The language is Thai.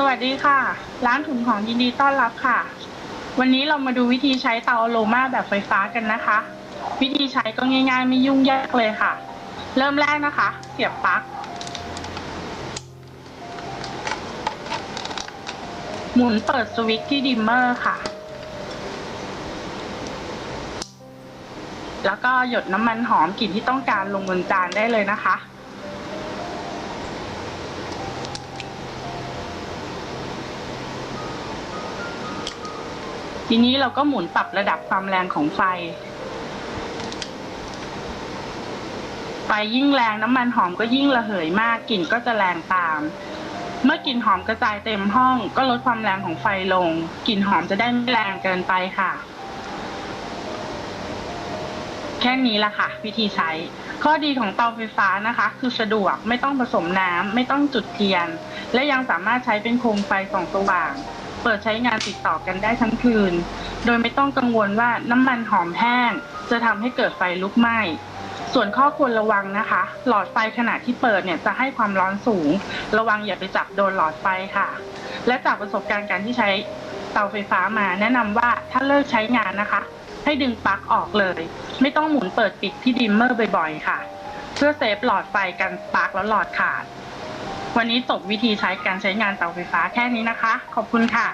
สวัสดีค่ะ ร้านถุนของยินดีต้อนรับค่ะ วันนี้เรามาดูวิธีใช้เตาโลมาแบบไฟฟ้ากันนะคะ วิธีใช้ก็ง่าย ๆ ไม่ยุ่งยากเลยค่ะ เริ่มแรกนะคะ เสียบปลั๊กหมุนเปิดสวิตช์ที่ดิมเมอร์ค่ะ แล้วก็หยดน้ำมันหอมกลิ่นที่ต้องการลงบนจานได้เลยนะคะ ทีนี้เราก็หมุนปรับระดับความแรงของไฟ ไฟยิ่งแรงน้ำมันหอมก็ยิ่งระเหยมากกลิ่นก็จะแรงตาม เมื่อกลิ่นหอมกระจายเต็มห้อง ก็ลดความแรงของไฟลงกลิ่นหอมจะได้ไม่แรงเกินไปค่ะ แค่นี้ละค่ะ วิธีใช้ ข้อดีของเตาไฟฟ้านะคะ คือสะดวกไม่ต้องผสมน้ำไม่ต้องจุดเทียน และยังสามารถใช้เป็นโคมไฟส่องสว่าง เปิดใช้งานติดต่อกันได้ทั้งคืน โดยไม่ต้องกังวลว่าน้ำมันหอมแห้ง จะทำให้เกิดไฟลุกไหม้ส่วนข้อควรระวังนะคะ หลอดไฟขณะที่เปิดเนี่ยจะให้ความร้อนสูง ระวังอย่าไปจับโดนหลอดไฟค่ะ และจากประสบการณ์การที่ใช้เตาไฟฟ้ามาแนะนำว่าถ้าเลิกใช้งานนะคะ ให้ดึงปลั๊กออกเลย ไม่ต้องหมุนเปิดปิดที่ดิมเมอร์บ่อยๆ ค่ะ เพื่อเซฟหลอดไฟกันสปาร์กแล้วหลอดขาด วันนี้จบวิธีใช้การใช้งานเตาไฟฟ้าแค่นี้นะคะ ขอบคุณค่ะ